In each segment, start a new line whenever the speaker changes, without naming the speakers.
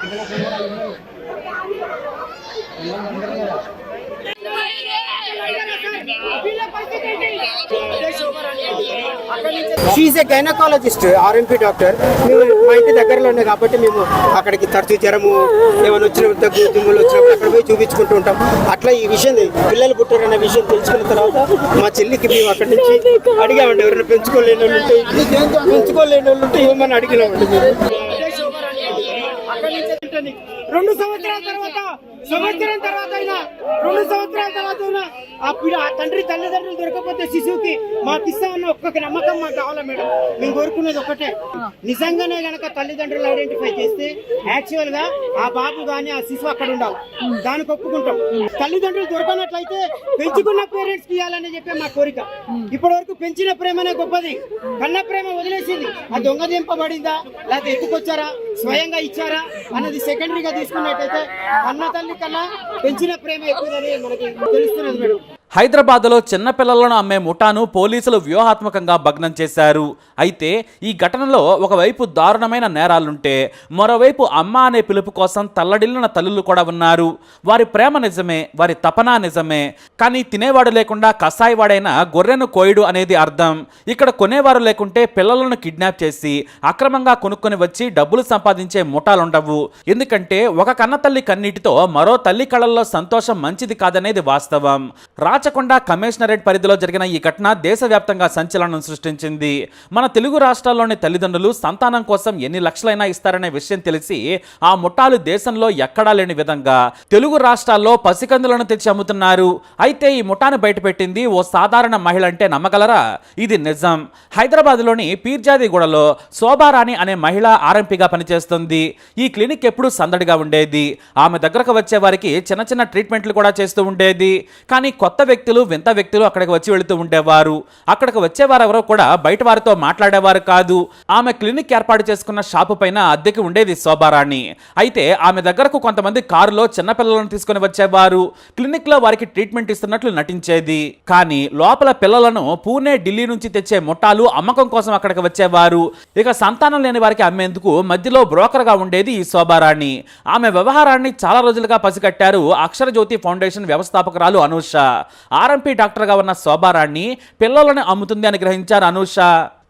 పిల్లలు పిల్లలు అందరూ షీఈ్ ఏ గైనకాలజిస్ట్ ఆర్ఎంపీ డాక్టర్ మేము మా ఇంటి దగ్గరలో ఉన్నాయి కాబట్టి మేము అక్కడికి తరచు జ్వరము ఏమైనా వచ్చిన దగ్గు దుమ్ములు వచ్చినప్పుడు అక్కడ పోయి చూపించుకుంటూ ఉంటాం. అట్లా ఈ విషయం పిల్లలు పుట్టారన్న విషయం తెలుసుకున్న తర్వాత మా చెల్లికి మేము అక్కడి నుంచి అడిగామండి ఎవరైనా పెంచుకోలేని వాళ్ళు ఉంటే పెంచుకోలేని వాళ్ళు ఉంటే ఏమని అడిగినామండి రెండు సంవత్సరాల తర్వాత సంవత్సరం తర్వాత అయినా రెండు సంవత్సరాల తర్వాత ఆ పిల్ల ఆ తండ్రి తల్లిదండ్రులు దొరకకపోతే శిశువుకి మాకు ఇస్తామన్న ఒక్కొక్క నమ్మకం మాకు కావాలా మేడం? మేము కోరుకునేది ఒకటే. నిజంగానే గనక తల్లిదండ్రులు ఐడెంటిఫై చేస్తే యాక్చువల్గా ఆ బాబు గాని ఆ శిశువు అక్కడ ఉండాలి. దానికి ఒప్పుకుంటాం. తల్లిదండ్రులు దొరకనట్లయితే పెంచుకున్న పేరెంట్స్ ఇవ్వాలని చెప్పి మా కోరిక. ఇప్పటి వరకు పెంచిన ప్రేమనే గొప్పది. కన్న ప్రేమ వదిలేసింది. ఆ దొంగ దింపబడిందా? లేకపోతే ఎత్తుకొచ్చారా? స్వయంగా ఇచ్చారా? అన్నది సెకండరీగా తీసుకున్నట్టయితే కన్న తల్లి కన్నా పెంచిన ప్రేమ తెలుస్తున్నది మేడం.
హైదరాబాద్లో చిన్నపిల్లలను అమ్మే ముఠాను పోలీసులు వ్యూహాత్మకంగా భగ్నం చేశారు. అయితే ఈ ఘటనలో ఒకవైపు దారుణమైన నేరాలుంటే మరోవైపు అమ్మ అనే పిలుపు కోసం తల్లడిల్లిన తల్లులు కూడా ఉన్నారు. వారి ప్రేమ నిజమే వారి తపన నిజమే. కానీ తినేవాడు లేకుండా కసాయివాడైన గొర్రెను కోయడు అనేది అర్థం. ఇక్కడ కొనేవారు లేకుంటే పిల్లలను కిడ్నాప్ చేసి అక్రమంగా కొనుక్కొని వచ్చి డబ్బులు సంపాదించే ముఠాలుండవు. ఎందుకంటే ఒక కన్న తల్లి కన్నీటితో మరో తల్లి కళల్లో సంతోషం మంచిది కాదనేది వాస్తవం. రాచకొండ కమిషనరేట్ పరిధిలో జరిగిన ఈ ఘటన దేశవ్యాప్తంగా సంచలనం సృష్టించింది. మన తెలుగు రాష్ట్రాల్లోని తల్లిదండ్రులు సంతానం కోసం ఎన్ని లక్షలైనా ఇస్తారనే విషయం తెలిసి ఆ ముఠాలు దేశంలో ఎక్కడా లేని విధంగా తెలుగు రాష్ట్రాల్లో పసికందులను తెచ్చి అమ్ముతున్నారు. అయితే ఈ ముఠాను బయటపెట్టింది ఓ సాధారణ మహిళ అంటే నమ్మగలరా? ఇది నిజం. హైదరాబాద్లోని పీర్జాదిగూడలో శోభారాణి అనే మహిళ ఆర్ఎంపీగా పనిచేస్తుంది. ఈ క్లినిక్ ఎప్పుడూ సందడిగా ఉండేది. ఆమె దగ్గరకు వచ్చే వారికి చిన్న చిన్న ట్రీట్మెంట్లు కూడా చేస్తూ ఉండేది. కానీ కొత్త వ్యక్తులు వింత వ్యక్తులు అక్కడికి వచ్చి వెళుతూ ఉండేవారు. అక్కడికి వచ్చేవారు ఎవరో కూడా బయట వారితో మాట్లాడేవారు కాదు. ఆమె క్లినిక్ ఏర్పాటు చేసుకున్న షాపు పైన అద్దెకి ఉండేది శోభారాణి. అయితే ఆమె దగ్గరకు కొంతమంది కారులో చిన్నపిల్లలను తీసుకుని వచ్చేవారు. క్లినిక్లో వారికి ట్రీట్మెంట్ ఇస్తున్నట్లు నటించేది. కానీ లోపల పిల్లలను పూణే ఢిల్లీ నుంచి తెచ్చే ముఠాలు అమ్మకం కోసం అక్కడికి వచ్చేవారు. ఇక సంతానం లేని వారికి అమ్మేందుకు మధ్యలో బ్రోకర్గా ఉండేది ఈ శోభారాణి. ఆమె వ్యవహారాన్ని చాలా రోజులుగా పసిగట్టారు అక్షరజ్యోతి ఫౌండేషన్ వ్యవస్థాపకురాలు అనూష. ఆర్ఎంపీ డాక్టర్గా ఉన్న శోభారాణ్ణి పిల్లలను అమ్ముతుంది అని గ్రహించారు అనూష.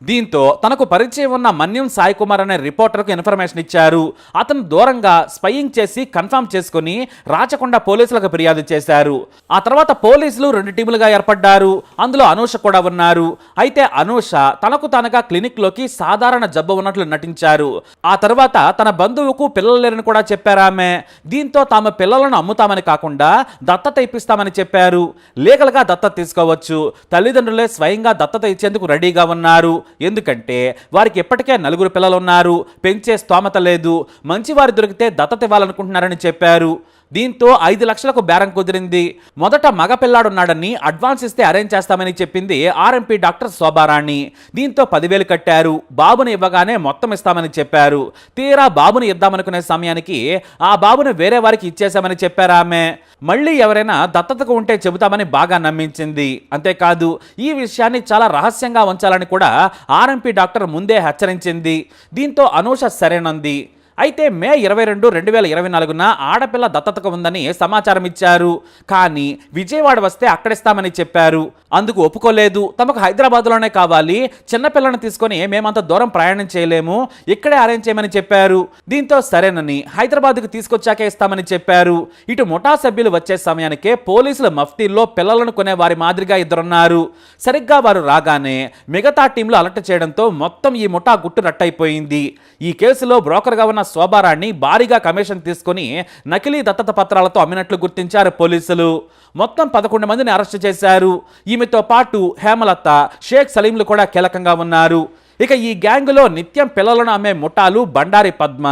దీంతో తనకు పరిచయం ఉన్న మన్యం సాయి కుమార్ అనే రిపోర్టర్కు ఇన్ఫర్మేషన్ ఇచ్చారు. అతను దూరంగా స్పయింగ్ చేసి కన్ఫర్మ్ చేసుకుని రాచకొండ పోలీసులకు ఫిర్యాదు చేశారు. ఆ తర్వాత పోలీసులు రెండు టీములుగా ఏర్పడ్డారు. అందులో అనూష కూడా ఉన్నారు. అయితే అనూష తనకు తనగా క్లినిక్లోకి సాధారణ జబ్బు ఉన్నట్లు నటించారు. ఆ తర్వాత తన బంధువుకు పిల్లలు లేరని కూడా చెప్పారామె దీంతో తాము పిల్లలను అమ్ముతామని కాకుండా దత్తత ఇప్పిస్తామని చెప్పారు. లీగల్గా దత్తత తీసుకోవచ్చు. తల్లిదండ్రులే స్వయంగా దత్తత ఇచ్చేందుకు రెడీగా ఉన్నారు. ఎందుకంటే వారికి ఇప్పటికే నలుగురు పిల్లలున్నారు పెంచే స్తోమత లేదు మంచివారు దొరికితే దత్తత ఇవ్వాలనుకుంటున్నారని చెప్పారు. దీంతో ఐదు లక్షలకు బేరం కుదిరింది. మొదట మగ పిల్లాడున్నాడని అడ్వాన్స్ ఇస్తే అరేంజ్ చేస్తామని చెప్పింది ఆర్ఎంపీ డాక్టర్ శోభారాణి. దీంతో పదివేలు కట్టారు. బాబుని ఇవ్వగానే మొత్తం ఇస్తామని చెప్పారు. తీరా బాబుని ఇద్దామనుకునే సమయానికి ఆ బాబుని వేరే వారికి ఇచ్చేశామని చెప్పారు ఆమె. మళ్ళీ ఎవరైనా దత్తతకు ఉంటే చెబుతామని బాగా నమ్మించింది. అంతేకాదు ఈ విషయాన్ని చాలా రహస్యంగా ఉంచాలని కూడా ఆర్ఎంపీ డాక్టర్ ముందే హెచ్చరించింది. దీంతో అనూష సరేనంది. అయితే మే ఇరవై రెండు రెండు వేల ఇరవై నాలుగున ఆడపిల్ల దత్తతకు ఉందని సమాచారం ఇచ్చారు. కానీ విజయవాడ వస్తే అక్కడిస్తామని చెప్పారు. అందుకు ఒప్పుకోలేదు. తమకు హైదరాబాద్లోనే కావాలి. చిన్నపిల్లను తీసుకొని మేమంత దూరం ప్రయాణం చేయలేము. ఇక్కడే అరేంజ్ చేయమని చెప్పారు. దీంతో సరేనని హైదరాబాద్కు తీసుకొచ్చాకే ఇస్తామని చెప్పారు. ఇటు ముఠా సభ్యులు వచ్చే సమయానికే పోలీసులు మఫ్తీల్లో పిల్లలను కొనే వారి మాదిరిగా ఇద్దరున్నారు. సరిగ్గా వారు రాగానే మిగతా టీంలు అలర్ట్ చేయడంతో మొత్తం ఈ ముఠా గుట్టు రట్టయిపోయింది. ఈ కేసులో బ్రోకర్గా ఉన్న శోభారాన్ని భారీగా కమిషన్ తీసుకుని నకిలీ దత్తత పత్రాలతో అమ్మినట్లు గుర్తించారు పోలీసులు. మొత్తం పదకొండు మందిని అరెస్ట్ చేశారు. ఈమెతో పాటు హేమలత షేక్ సలీంలు కూడా కీలకంగా ఉన్నారు. ఇక ఈ గ్యాంగులో నిత్యం పిల్లలను అమ్మే ముఠాలు బండారి పద్మ.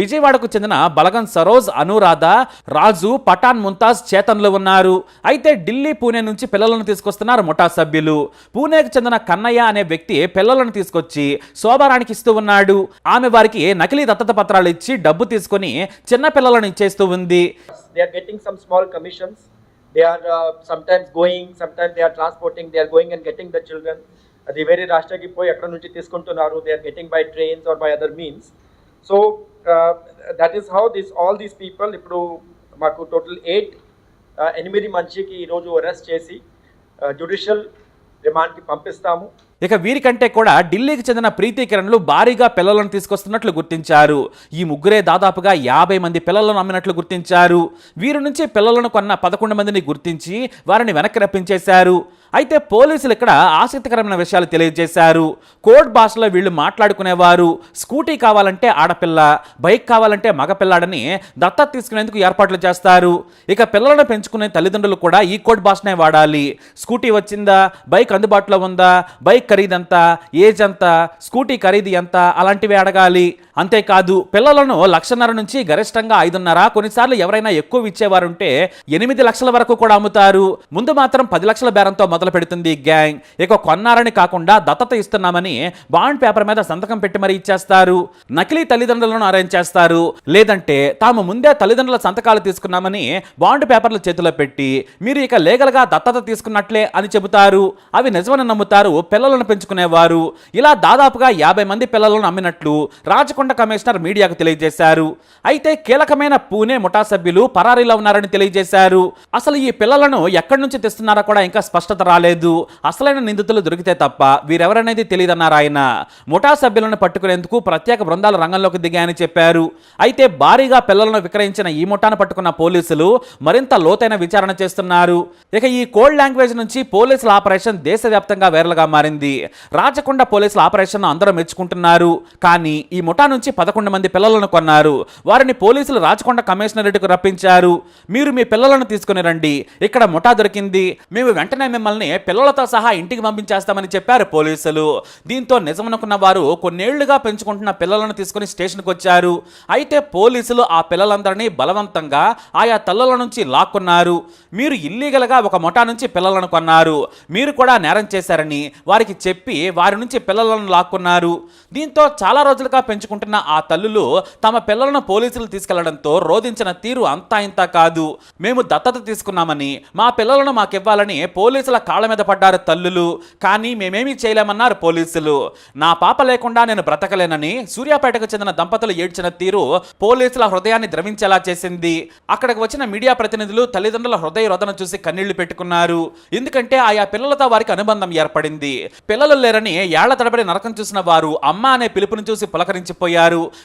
విజయవాడకు చెందిన బలగం సరోజ్ అనురాధ రాజు పఠాన్ ముంతాజ్ చేతన్లు ఉన్నారు. అయితే ఢిల్లీ పూణే నుంచి పిల్లలను తీసుకొస్తున్నారు ముఠా సభ్యులు. పూణేకు చెందిన కన్నయ్య అనే వ్యక్తి పిల్లలను తీసుకొచ్చి శోభారానికి ఇస్తూ ఉన్నాడు. ఆమె వారికి నకిలీ దత్తత పత్రాలు ఇచ్చి డబ్బు తీసుకొని చిన్న పిల్లలను ఇచ్చేస్తూ ఉంది.
They are getting some small commissions. They are uh, sometimes going, sometimes they are transporting, they are going and getting the children. అది వేరే రాష్ట్రానికి పోయి ఎక్కడ నుంచి తీసుకుంటున్నారు they are getting by trains or by other means so that is how this all these people ఇప్పుడు మాకు total eight uh, ఎనిమిది మంచికి ఈరోజు అరెస్ట్ చేసి uh, జ్యుడిషియల్ రిమాండ్కి పంపిస్తాము.
ఇక వీరికంటే కూడా ఢిల్లీకి చెందిన ప్రీతి కిరణ్లు భారీగా పిల్లలను తీసుకొస్తున్నట్లు గుర్తించారు. ఈ ముగ్గురే దాదాపుగా యాభై మంది పిల్లలను అమ్మినట్లు గుర్తించారు. వీరి నుంచి పిల్లలను కొన్న పదకొండు మందిని గుర్తించి వారిని వెనక్కి రప్పించేశారు. అయితే పోలీసులు ఇక్కడ ఆసక్తికరమైన విషయాలు తెలియజేశారు. కోడ్ భాషలో వీళ్ళు మాట్లాడుకునేవారు. స్కూటీ కావాలంటే ఆడపిల్ల బైక్ కావాలంటే మగపిల్లాడని దత్తత తీసుకునేందుకు ఏర్పాట్లు చేస్తారు. ఇక పిల్లలను పెంచుకునే తల్లిదండ్రులు కూడా ఈ కోడ్ భాషనే వాడాలి. స్కూటీ వచ్చిందా? బైక్ అందుబాటులో ఉందా? బైక్ ఖరీదు ఎంత ఏజ్ ఎంత? స్కూటీ ఖరీదు ఎంత? అలాంటివి అడగాలి. అంతేకాదు పిల్లలను లక్షన్నర నుంచి గరిష్టంగా ఐదున్నర కొన్నిసార్లు ఎవరైనా ఎక్కువ ఇచ్చేవారుంటే ఎనిమిది లక్షల వరకు కూడా అమ్ముతారు. ముందు మాత్రం పది లక్షల బేరంతో మొదలు పెడుతుంది ఈ గ్యాంగ్. ఇక కొన్నారని కాకుండా దత్తత ఇస్తున్నామని బాండ్ పేపర్ మీద సంతకం పెట్టి మరీ ఇచ్చేస్తారు. నకిలీ తల్లిదండ్రులను అరేంజ్ చేస్తారు. లేదంటే తాము ముందే తల్లిదండ్రుల సంతకాలు తీసుకున్నామని బాండ్ పేపర్లు చేతిలో పెట్టి మీరు ఇక లీగల్గా దత్తత తీసుకున్నట్లే అని చెబుతారు. అవి నిజమని నమ్ముతారు పిల్లలను పెంచుకునేవారు. ఇలా దాదాపుగా యాభై మంది పిల్లలను అమ్మినట్లు హన్మకొండ కమిషనర్ మీడియాకు తెలియజేశారు. అయితే కీలకమైన పూణే ముఠా సభ్యులు పరారీలో ఉన్నారని తెలియజేశారు. అసలు ఈ పిల్లలను ఎక్కడి నుంచి తెస్తున్నారో కూడా ఇంకా స్పష్టత రాలేదు. అసలైన నిందితులు దొరికితే తప్ప వీరెవరనేది తెలియదన్నారు ఆయన. ముఠా సభ్యులను పట్టుకునేందుకు ప్రత్యేక బృందాలు రంగంలోకి దిగాయని చెప్పారు. అయితే భారీగా పిల్లలను విక్రయించిన ఈ ముఠాను పట్టుకున్న పోలీసులు మరింత లోతైన విచారణ చేస్తున్నారు. ఇక ఈ కోడ్ లాంగ్వేజ్ నుంచి పోలీసుల ఆపరేషన్ దేశవ్యాప్తంగా వైరల్గా మారింది. రాచకొండ పోలీసుల ఆపరేషన్ అందరూ మెచ్చుకుంటున్నారు. కానీ ఈ ముఠాను నుంచి పదకొండు మంది పిల్లలను కొన్నారు. వారిని పోలీసులు రాచకొండ కమిషనరేట్కు రప్పించారు. మీరు మీ పిల్లలను తీసుకుని రండి. ఇక్కడ ముఠా దొరికింది. మేము వెంటనే మిమ్మల్ని పిల్లలతో సహా ఇంటికి పంపించేస్తామని చెప్పారు పోలీసులు. దీంతో నిజమనుకున్న వారు కొన్నేళ్ళుగా పెంచుకుంటున్న పిల్లలను తీసుకుని స్టేషన్కి వచ్చారు. అయితే పోలీసులు ఆ పిల్లలందరినీ బలవంతంగా ఆయా తల్లుల నుంచి లాక్కున్నారు. మీరు ఇల్లీగల్గా ఒక ముఠా నుంచి పిల్లలను కొన్నారు. మీరు కూడా నేరం చేశారని వారికి చెప్పి వారి నుంచి పిల్లలను లాక్కున్నారు. దీంతో చాలా రోజులుగా పెంచుకుంటున్న ఆ తల్లులు తమ పిల్లలను పోలీసులు తీసుకెళ్ళడంతో రోధించిన తీరు అంతా ఇంత కాదు. మేము దత్తత తీసుకున్నామని మా పిల్లలను మాకివ్వాలని పోలీసుల కాళ్ళ మీద పడ్డారు తల్లులు. కానీ మేమేమీ చేయలేమన్నారు పోలీసులు. నా పాప లేకుండా నేను బ్రతకలేనని సూర్యాపేటకు చెందిన దంపతులు ఏడ్చిన తీరు పోలీసుల హృదయాన్ని ద్రవించేలా చేసింది. అక్కడికి వచ్చిన మీడియా ప్రతినిధులు తల్లిదండ్రుల హృదయ రోదన చూసి కన్నీళ్ళు పెట్టుకున్నారు. ఎందుకంటే ఆయా పిల్లలతో వారికి అనుబంధం ఏర్పడింది. పిల్లలు లేరని ఏళ్ళ తడబడి నరకం చూసిన వారు అమ్మ అనే పిలుపుని చూసి పులకరించిపోయారు.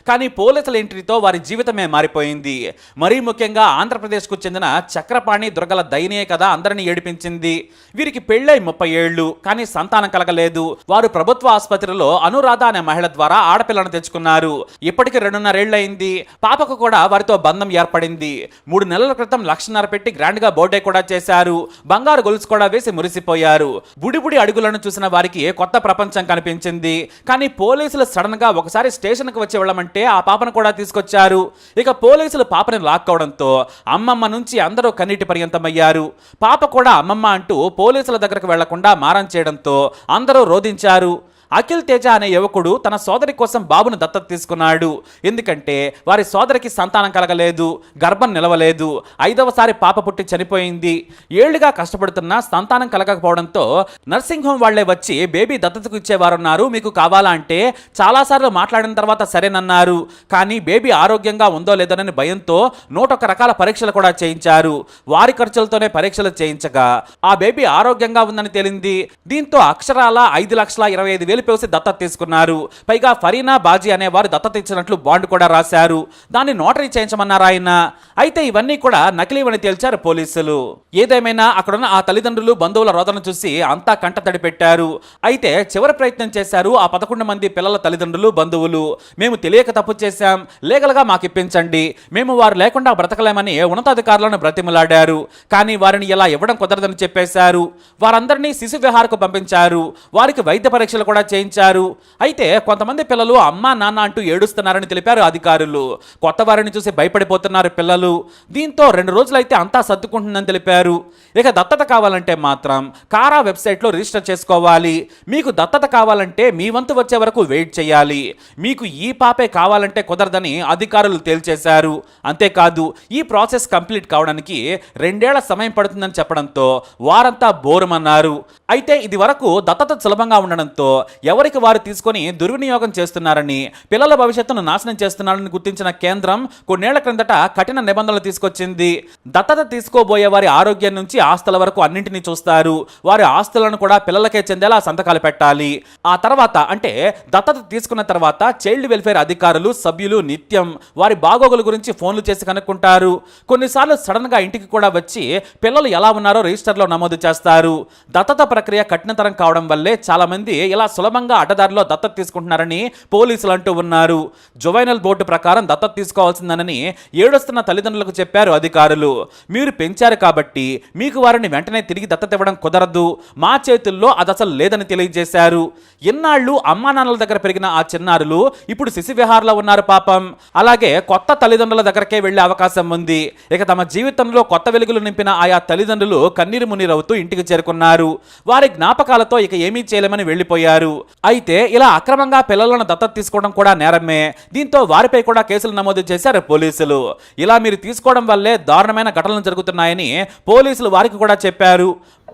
కానీ పోలీసుల ఎంట్రీతో వారి జీవితమే మారిపోయింది. మరీ ముఖ్యంగా ఆంధ్రప్రదేశ్కు చెందిన చక్రపాణి దుర్గల దయనీయ కథ అందరినీ ఏడిపించింది. వీరికి పెళ్ళై ముప్పై ఏళ్ళు కానీ సంతానం కలగలేదు. వారు ప్రభుత్వ ఆసుపత్రిలో అనురాధ అనే మహిళ ద్వారా ఆడపిల్లను తెచ్చుకున్నారు. ఇప్పటికి రెండున్నరేళ్ళయింది పాపకు కూడా వారితో బంధం ఏర్పడింది. మూడు నెలల క్రితం లక్షన్నర పెట్టి గ్రాండ్గా బర్త్డే కూడా చేశారు. బంగారు గొలుసు కూడా వేసి మురిసిపోయారు. బుడిబుడి అడుగులను చూసిన వారికి కొత్త ప్రపంచం కనిపించింది. కానీ పోలీసులు సడన్గా ఒకసారి స్టేషన్ కు వచ్చి వెళ్ళమంటే ఆ పాపను కూడా తీసుకొచ్చారు. ఇక పోలీసులు పాపని లాక్కోవడంతో అమ్మమ్మ నుంచి అందరూ కన్నీటి పర్యంతమయ్యారు. పాప కూడా అమ్మమ్మ అంటూ పోలీసుల దగ్గరకు వెళ్ళకుండా మారం చేయడంతో అందరూ రోధించారు. అఖిల్ తేజ అనే యువకుడు తన సోదరి కోసం బాబును దత్తత తీసుకున్నాడు. ఎందుకంటే వారి సోదరికి సంతానం కలగలేదు గర్భం నిలవలేదు. ఐదవసారి పాప పుట్టి చనిపోయింది. ఏళ్ళుగా కష్టపడుతున్నా సంతానం కలగకపోవడంతో నర్సింగ్ హోమ్ వాళ్ళే వచ్చి బేబీ దత్తతకు ఇచ్చేవారున్నారు. మీకు కావాలా అంటే చాలాసార్లు మాట్లాడిన తర్వాత సరేనన్నారు. కానీ బేబీ ఆరోగ్యంగా ఉందో లేదోనని భయంతో నూటొక్క రకాల పరీక్షలు కూడా చేయించారు. వారి ఖర్చులతోనే పరీక్షలు చేయించగా ఆ బేబీ ఆరోగ్యంగా ఉందని తేలింది. దీంతో అక్షరాల ఐదు లక్షల ఇరవై ఐదు వేలు పేసి దత్తత తీసుకున్నారు. పైగా ఫరీనా బాజీ అనేవారు దత్తత ఇచ్చినట్లు బాండ్ కూడా రాశారు. దాన్ని నోటరీ చేయించమన్నారు ఆయన. అయితే ఇవన్నీ కూడా నకిలీవని తేల్చారు పోలీసులు. ఏదేమైనా అక్కడున్న ఆ తల్లిదండ్రులు బంధువుల రోదన చూసి అంతా కంటతడి పెట్టారు. అయితే చివరి ప్రయత్నం చేశారు ఆ పదకొండు మంది పిల్లల తల్లిదండ్రులు బంధువులు. మేము తెలియక తప్పు చేశాం. లీగల్గా మాకు ఇప్పించండి మేము వారు లేకుండా బ్రతకలేమని ఉన్నతాధికారులను బ్రతిమలాడారు. కానీ వారిని ఇలా ఇవ్వడం కుదరదని చెప్పేశారు. వారందరినీ శిశు విహారకు పంపించారు. వారికి వైద్య పరీక్షలు కూడా చేయించారు. అయితే కొంతమంది పిల్లలు అమ్మా నాన్న అంటూ ఏడుస్తున్నారని తెలిపారు అధికారులు. కొత్త వారిని చూసి భయపడిపోతున్నారు పిల్లలు. దీంతో రెండు రోజులైతే అంతా సర్దుకుంటుందని తెలిపారు. ఇక దత్తత కావాలంటే మాత్రం కారా వెబ్సైట్లో రిజిస్టర్ చేసుకోవాలి. మీకు దత్తత కావాలంటే మీ వంతు వచ్చే వరకు వెయిట్ చేయాలి. మీకు ఈ పాపే కావాలంటే కుదరదని అధికారులు తేల్చేశారు. అంతేకాదు ఈ ప్రాసెస్ కంప్లీట్ కావడానికి రెండేళ్ళ సమయం పడుతుందని చెప్పడంతో వారంతా బోరమన్నారు. అయితే ఇది వరకు దత్తత సులభంగా ఉండడంతో ఎవరికి వారు తీసుకొని దుర్వినియోగం చేస్తున్నారని పిల్లల భవిష్యత్తును నాశనం చేస్తున్నారని గుర్తించిన కేంద్రం కొన్నేళ్ళ క్రిందట కఠిన నిబంధనలు తీసుకొచ్చింది. దత్తత తీసుకోబోయే వారి ఆరోగ్యం నుంచి ఆస్తుల వరకు అన్నింటినీ చూస్తారు. వారి ఆస్తులను కూడా పిల్లలకే చెందేలా సంతకాలు పెట్టాలి. ఆ తర్వాత అంటే దత్తత తీసుకున్న తర్వాత చైల్డ్ వెల్ఫేర్ అధికారులు సభ్యులు నిత్యం వారి బాగోగుల గురించి ఫోన్లు చేసి కనుక్కుంటారు. కొన్నిసార్లు సడన్గా ఇంటికి కూడా వచ్చి పిల్లలు ఎలా ఉన్నారో రిజిస్టర్లో నమోదు చేస్తారు. దత్తత ప్రక్రియ కఠినతరం కావడం వల్లే చాలా మంది ఇలా సులభంగా అడ్డదారిలో దత్తత తీసుకుంటున్నారని పోలీసులు అంటూ ఉన్నారు. జువైనల్ బోర్డు ప్రకారం దత్తత తీసుకోవాల్సిందనని ఏడుస్తున్న తల్లిదండ్రులకు చెప్పారు అధికారులు. మీరు పెంచారు కాబట్టి మీకు వారిని వెంటనే తిరిగి దత్తత ఇవ్వడం కుదరదు. మా చేతుల్లో అది అసలు లేదని తెలియజేశారు. ఇన్నాళ్ళు అమ్మా నాన్నల దగ్గర పెరిగిన ఆ చిన్నారులు ఇప్పుడు శిశు విహార్లో ఉన్నారు పాపం. అలాగే కొత్త తల్లిదండ్రుల దగ్గరకే వెళ్ళే అవకాశం ఉంది. ఇక తమ జీవితంలో కొత్త వెలుగులు నింపిన ఆయా తల్లిదండ్రులు కన్నీరు మునీరవుతూ ఇంటికి చేరుకున్నారు. వారి జ్ఞాపకాలతో ఇక ఏమీ చేయలేమని వెళ్ళిపోయారు అయితే ఇలా అక్రమంగా పిల్లలను దత్తత తీసుకోవడం కూడా నేరమే దీంతో వారిపై కూడా కేసులు నమోదు చేశారు పోలీసులు ఇలా మీరు తీసుకోవడం వల్లే దారుణమైన ఘటనలు జరుగుతున్నాయని పోలీసులు వారికి కూడా చెప్పారు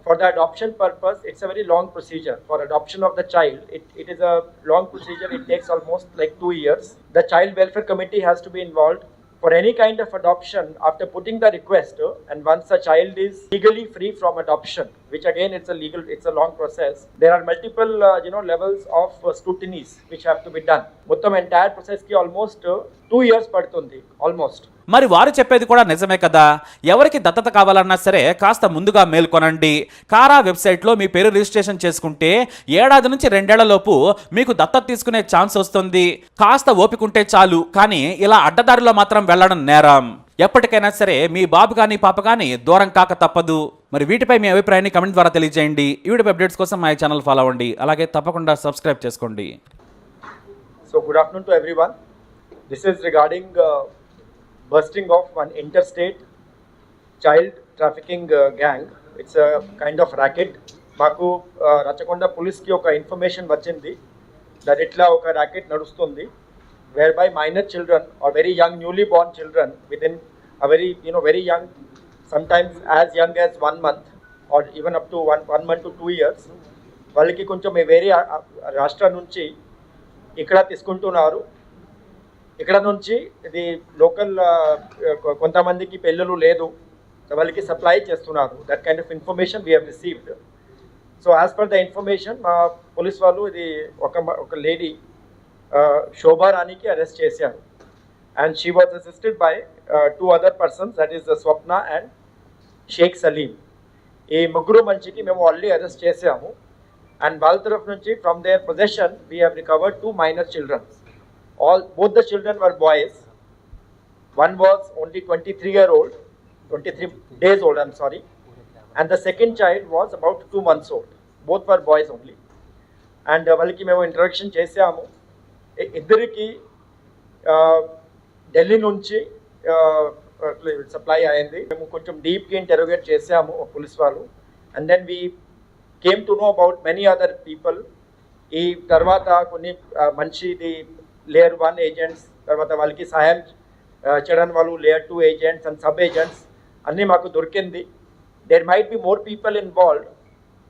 For the adoption purpose, it's a very long procedure. For adoption of the child, it, it is a long procedure. It takes almost like two years. The Child Welfare Committee has to be involved. For any kind of adoption, after putting the request, and once the child is legally free from adoption, which again it's a legal, it's a long process. There are multiple, uh, you know, levels of uh, scrutinies which have to be done. మొత్తం entire ప్రాసెస్కి almost two years పడుతుంది almost
మరి వారు చెప్పేది కూడా నిజమే కదా ఎవరికి దత్తత కావాలన్నా సరే కాస్త ముందుగా మేల్కొనండి కారా వెబ్సైట్లో మీ పేరు రిజిస్ట్రేషన్ చేసుకుంటే ఏడాది నుంచి రెండేళ్ళలోపు మీకు దత్తత తీసుకునే ఛాన్స్ వస్తుంది కాస్త ఓపికంటే చాలు కానీ ఇలా అడ్డదారిలో మాత్రం వెళ్ళడం నేరం ఎప్పటికైనా సరే మీ బాబు కానీ పాప కానీ దూరం కాక తప్పదు. మరి వీటిపై మీ అభిప్రాయాన్ని కమెంట్ ద్వారా తెలియజేయండి. ఈ వీడియో అప్డేట్స్ కోసం మా ఛానల్ ఫాలో అవ్వండి. అలాగే తప్పకుండా సబ్స్క్రైబ్ చేసుకోండి.
So good afternoon to everyone. This is regarding uh, of one inter state child trafficking gang it's It's kind of racket మాకు uh, రచకొండ పోలీస్కి ఒక ఇన్ఫర్మేషన్ వచ్చింది. దాని ఇట్లా ఒక ర్యాకెట్ నడుస్తుంది. Whereby minor children are very young newly born children within a very you know very young as as young as one month or even up to one one month to two years వాళ్ళకి కొంచెం వేరే రాష్ట్రం నుంచి ఇక్కడ తీసుకుంటున్నారు. ఇక్కడ నుంచి ఇది లోకల్ కొంతమందికి పెళ్ళిళ్ళు లేదు. వాళ్ళకి సప్లై చేస్తున్నారు. That kind of information we have received so as per the information మా పోలీస్ వాళ్ళు ఇది ఒక ఒక లేడీ శోభా రాణికి అరెస్ట్ చేశారు and she was assisted by two other persons that is Swapna and Sheikh Salim ఈ ముగ్గురు మంచికి మేము ఆల్రెడీ అరెస్ట్ చేసాము అండ్ వాళ్ళ తరఫు నుంచి from their possession we have recovered two minor children all both the children were boys one was only twenty three year old twenty three days old I'm sorry and the second child was about two months old both were boys only and వాళ్ళకి మేము introduction చేసాము ఇ- ఇద్దరికి ఢిల్లీ నుంచి supply అయింది. మేము కొంచెం డీప్గా ఇంటెరోగేట్ చేసాము పోలీస్ వాళ్ళు. And then we came to know about many other people ఈ తర్వాత కొన్ని మంచిది లేయర్ వన్ ఏజెంట్స్ తర్వాత వాళ్ళకి సహాయం చేయడానికి వాళ్ళు layer two agents and sub agents అన్నీ మాకు దొరికింది. There might be more people involved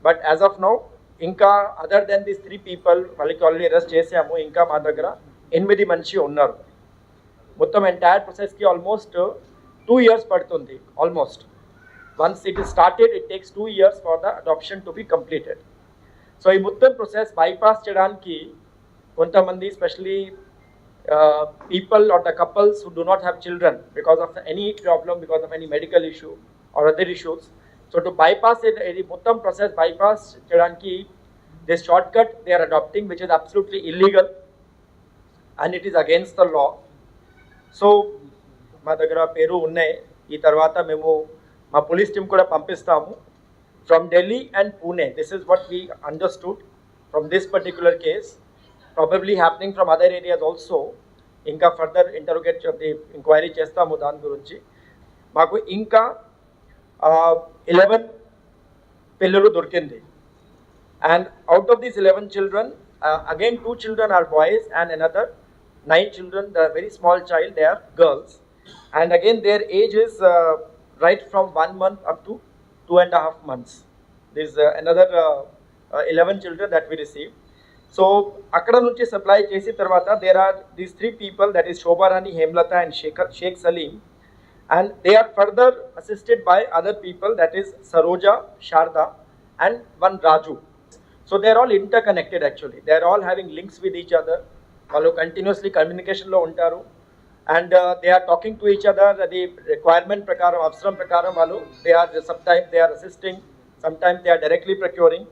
but as of now ఇంకా other than this three people వాళ్ళకి ఆల్రెడీ అరెస్ట్ చేసాము ఇంకా మా దగ్గర ఎనిమిది మనిషి ఉన్నారు. మొత్తం ఎంటైర్ ప్రాసెస్కి ఆల్మోస్ట్ టూ ఇయర్స్ పడుతుంది. Almost once it is started it takes two years for the adoption to be completed so ఈ మొత్తం ప్రాసెస్ బైపాస్ చేయడానికి కొంతమంది specially people are the couples who do not have children because of any problem because of any medical issue or other issues so to bypass ఇది మొత్తం process bypass చేయడానికి this short cut they are adopting which is absolutely illegal and it is against the law so మా దగ్గర పేరు ఉన్నాయి. ఈ తర్వాత మేము మా పోలీస్ టీం కూడా పంపిస్తాము. From Delhi and Pune this is what we understood from this particular case probably happening from other areas also ఇంకా ఫర్దర్ ఇంటరోగేట్ ఎంక్వైరీ చేస్తాము దాని గురించి. మాకు ఇంకా ఇలెవెన్ పిల్లలు దొరికింది and out of these 11 children uh, again two children are boys and another nine children the very small child they are girls and again their age is uh, right from one month up to two and a half months there's uh, another uh, uh, 11 children that we received so అక్కడ నుంచి supply చేసిన తర్వాత there are these three people that is Shobharani Hemlatha and Shekhar Shaik Saleem and they are further assisted by other people that is Saroja, Sharda and one Raju. So they are all interconnected actually. They are all having links with each other. Continuously communication lo untaru. And uh, they are talking to each other. The requirement prakaram, absram prakaram, they are sometimes they are assisting, sometimes they are directly procuring.